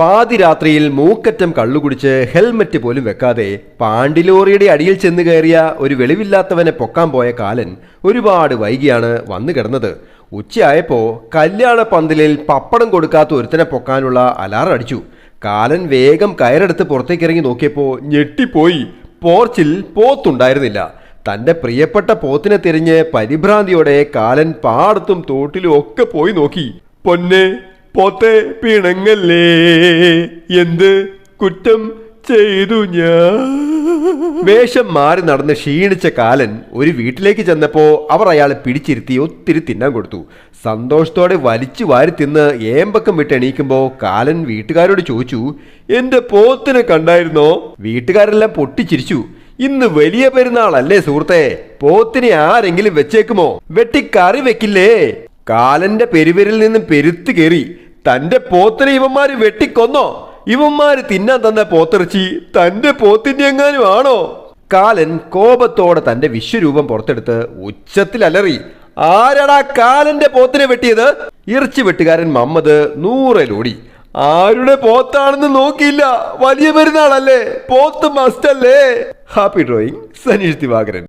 പാതിരാത്രിയിൽ മൂക്കറ്റം കള്ളുകുടിച്ച് ഹെൽമറ്റ് പോലും വെക്കാതെ പാണ്ടിലോറിയുടെ അടിയിൽ ചെന്ന് കയറിയ ഒരു വെളിവില്ലാത്തവനെ പൊക്കാൻ പോയ കാലൻ ഒരുപാട് വൈകിയാണ് വന്നു കിടന്നത്. ഉച്ചയായപ്പോ കല്യാണ പന്തലിൽ പപ്പടം കൊടുക്കാത്ത ഒരുത്തനെ പൊക്കാനുള്ള അലാറം അടിച്ചു. കാലൻ വേഗം കയറെടുത്ത് പുറത്തേക്ക് ഇറങ്ങി നോക്കിയപ്പോ ഞെട്ടിപ്പോയി. പോർച്ചിൽ പോത്തുണ്ടായിരുന്നില്ല. തന്റെ പ്രിയപ്പെട്ട പോത്തിനെ തിരിഞ്ഞ് പരിഭ്രാന്തിയോടെ കാലൻ പാടത്തും തോട്ടിലും ഒക്കെ പോയി നോക്കി. പൊന്നെ പോത്തെ പിണങ്ങല്ലേ? എന്ത് കുറ്റം ചെയ്തു ഞാൻ? വേഷം മാറി നടന്ന് ക്ഷീണിച്ച കാലൻ ഒരു വീട്ടിലേക്ക് ചെന്നപ്പോ അവർ അയാളെ പിടിച്ചിരുത്തി ഒത്തിരി തിന്നാൻ കൊടുത്തു. സന്തോഷത്തോടെ വലിച്ചു വാരി തിന്ന് ഏമ്പക്കം വിട്ട് എണീക്കുമ്പോ കാലൻ വീട്ടുകാരോട് ചോദിച്ചു എന്റെ പോത്തിനെ കണ്ടായിരുന്നോ? വീട്ടുകാരെല്ലാം പൊട്ടിച്ചിരിച്ചു. ഇന്ന് വലിയ പെരുന്നാളല്ലേ സുഹൃത്തെ പോത്തിനെ ആരെങ്കിലും വെച്ചേക്കുമോ? വെട്ടി കറി വെക്കില്ലേ? കാലന്റെ പെരുവരിൽ നിന്നും പെരുത്തു കയറി. തന്റെ പോത്തിനെ ഇവന്മാര് വെട്ടിക്കൊന്നോ? ഇവന്മാര് തിന്നാൻ തന്ന പോത്തിറച്ചി തന്റെ പോത്തിന്റെ എങ്ങാനും ആണോ? കാലൻ കോപത്തോടെ തന്റെ വിശ്വരൂപം പുറത്തെടുത്ത് ഉച്ചത്തിൽ അലറി ആരടാ കാലന്റെ പോത്തിനെ വെട്ടിയത്? ഇറച്ചി വെട്ടുകാരൻ മമ്മദ് നൂറലോടി ആരുടെ പോത്താണെന്ന് നോക്കിയില്ല. വലിയ പെരുന്നാളല്ലേ? പോത്ത് മസ്റ്റല്ലേ? Happy drawing Sanish Divakaran.